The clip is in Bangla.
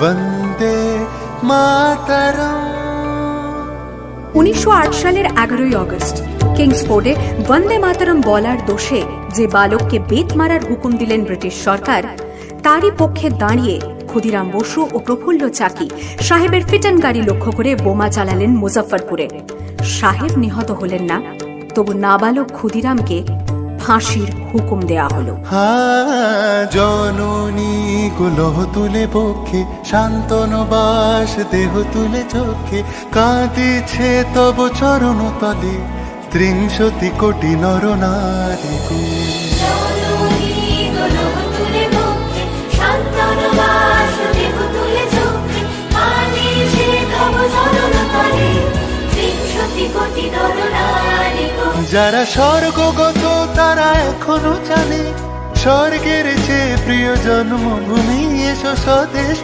বন্দে মাতরম উনিশশো সালের এগারোই অগস্ট কিংসফোর্ডে বন্দে মাতরম বলার দোষে যে বালককে বেত মারার হুকুম দিলেন ব্রিটিশ সরকার তারই পক্ষে দাঁড়িয়ে ক্ষুদিরাম বসু ও প্রফুল্ল চাকি সাহেবের ফিটন গাড়ি লক্ষ্য করে বোমা চালালেন মুজফ্ফরপুরে। সাহেব নিহত হলেন না তবু নাবালক ক্ষুদিরামকে ফাঁসির হুকুম দেয়া হল। জননী কুলহ তুলে পক্ষে শান্তন বাস দেহ তুলে চোখে। কাঁদিছে তব চরণ তলে ত্রিংশতি কোটি নর নারী। যারা স্বর্গগত তারা এখনও জানে স্বর্গের চেয়ে প্রিয় জন্মভূমি এসো স্বদেশ